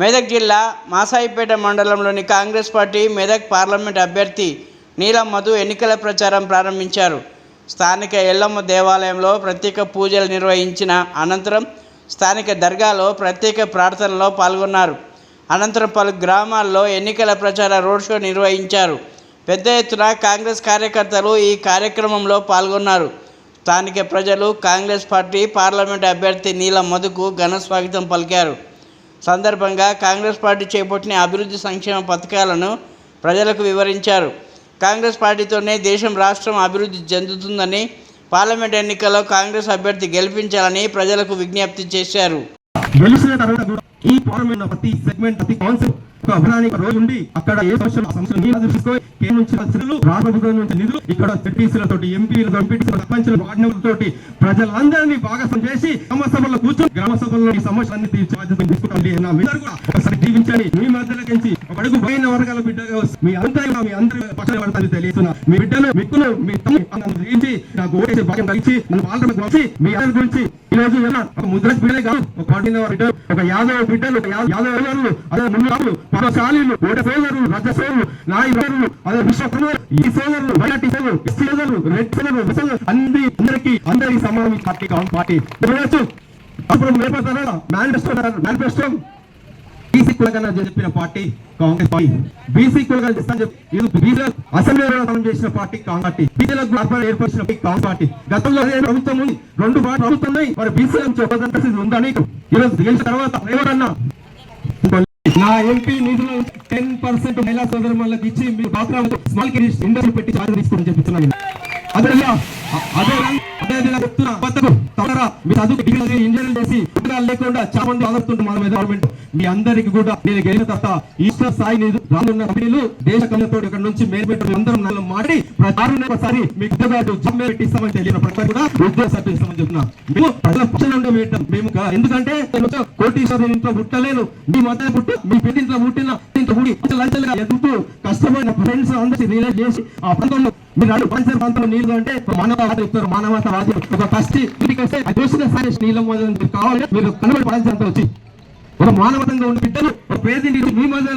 మెదక్ జిల్లా మాసాయిపేట మండలంలోని Congress party Medak parliament అభ్యర్థి నీలం మధు ఎన్నికల ప్రచారం ప్రారంభించారు. స్థానిక ఎల్లమ్మ దేవాలయంలో ప్రత్యేక పూజలు నిర్వహించిన అనంతరం స్థానిక దర్గాలో ప్రత్యేక ప్రార్థనలో పాల్గొన్నారు. అనంతరం పలు గ్రామాల్లో ఎన్నికల ప్రచార రోడ్ షో నిర్వహించారు. పెద్ద ఎత్తున కాంగ్రెస్ కార్యకర్తలు ఈ కార్యక్రమంలో పాల్గొన్నారు. స్థానిక ప్రజలు కాంగ్రెస్ పార్టీ పార్లమెంట్ అభ్యర్థి నీలం మధుకు ఘన స్వాగతం పలికారు. సందర్భంగా కాంగ్రెస్ పార్టీ చేపట్టిన అభివృద్ధి సంక్షేమ పథకాలను ప్రజలకు వివరించారు. కాంగ్రెస్ పార్టీతోనే దేశం రాష్ట్రం అభివృద్ధి చెందుతుందని పార్లమెంట్ ఎన్నికల్లో కాంగ్రెస్ అభ్యర్థి గెలిపించాలని ప్రజలకు విజ్ఞప్తి చేశారు. గెలిచిన తర్వాత ఈ పార్లమెంట్ ప్రతి సెగ్మెంట్ ప్రతి కౌన్సిల్ రోజు ఉండి అక్కడ ఏ సమస్యలు సమస్యలు మీరు చూసుకొని కేంద్రం నుంచి నిధులు రాష్ట్ర ప్రభుత్వం నుంచి నిధులు ఇక్కడ జడ్పీసీలతోటి ఎంపీలతో ప్రజలందరినీ భాగస్వామ్యం చేసి సమస్య కూర్చొని గ్రామ సభల్లో ఈ సమస్యలన్నీ తీర్చి బాధ్యత తీసుకుంటాం నా మీరు కూడా ఒకసారి జీవించండి. మీ మధ్యలోకి ఒక అడుగు పోయిన వర్గాల బిడ్డగా మీ అందరి మీ అందరి పక్షాన పడతాను తెలియస్తున్నా మీ బిడ్డను మిక్కును మీ తమ్ముడు గురించి నాకు ఓటేసే భాగ్యం కలిసి నన్ను పాల్గొనకు వచ్చి మీ అందరి గురించి ఈ రోజు ఒక ముద్ర బిడ్డలే కాదు ఒక పాటిన బిడ్డ ఒక యాదవ బిడ్డలు ఒక యాదవ ఎవరు అదే మున్నాలు పరశాలీలు ఓట సోదరులు రజ సోదరులు నాయి సోదరులు అదే విశ్వకుమారు ఈ సోదరులు వైనాటి సోదరులు ఎస్సీ సోదరులు రెడ్ సోదరులు విసోదరులు అన్ని అందరికీ సమానం పార్టీ కావాలి పార్టీ. Manifesto manifesto. బీసీ కులగన చెప్పిన పార్టీ కాంగ్రెస్ పార్టీ. బీసీ కులగన చేస్తాను చెప్పి ఇది అసెంబ్లీలో మనం చేసిన పార్టీ కాంగ్రెస్ పార్టీ. బీసీలకు వ్యాపారం ఏర్పరిచిన కాంగ్రెస్ పార్టీ. గతంలో ప్రభుత్వం ఉంది. రెండు ప్రభుత్వం ఉన్నాయి మరి బీసీ నుంచి ఒక పరిస్థితి ఈరోజు గెలిచిన తర్వాత ఎవరన్నా? నా ఎంపీ నిధులు టెన్ పర్సెంట్ మహిళా సోదరులకు ఇచ్చి మీరు బాత్రూమ్ స్మాల్ ఇండస్ట్రీ పెట్టి చార్జ్ తీసుకోండి చెప్తున్నాను అదే అదే అదే చెప్తున్నా. మీ చదువు డిగ్రీ ఇంజనీర్ చేసి ఉద్యోగాలు లేకుండా చాలా మంది ఆలోచిస్తుంది మన గవర్నమెంట్ మీ అందరికి కూడా నేను గెలిచిన తర్వాత ఈశ్వర్ స్థాయి రానున్న కంపెనీలు దేశ కళ్ళతో ఇక్కడ నుంచి మేల్పెట్టు అందరం మాట్లాడి ప్రచారం ఒకసారి మీకు ఉద్యోగాలు జమ్ పెట్టిస్తామని తెలియని ప్రతి కూడా ఉద్యోగ సర్టిఫికేట్ ఇస్తామని చెప్తున్నా మేము ప్రజల పక్షాన మేము ఎందుకంటే నేను ఇంట్లో పుట్టలేను మీ మధ్య పుట్టి మీ పెళ్ళింట్లో పుట్టిన ఇంట్లో పుడి లంచలుగా ఎదుగుతూ కష్టమైన ఫ్రెండ్స్ అందరి రిలేట్ చేసి ఆ ప్రాంతంలో మీరు అడుగు. పంచర్ ప్రాంతంలో నీళ్ళు అంటే మానవత చెప్తారు. మానవతావాది ఒక కష్టి చేస్తే వస్తే అది చూసిన సరే నీళ్ళ కావాలి. మీరు కనబడి పడాల్సినంత వచ్చి. ఒక మానవతంగా ఉన్న బిడ్డలు ఒక పేదింటి మీ మధ్య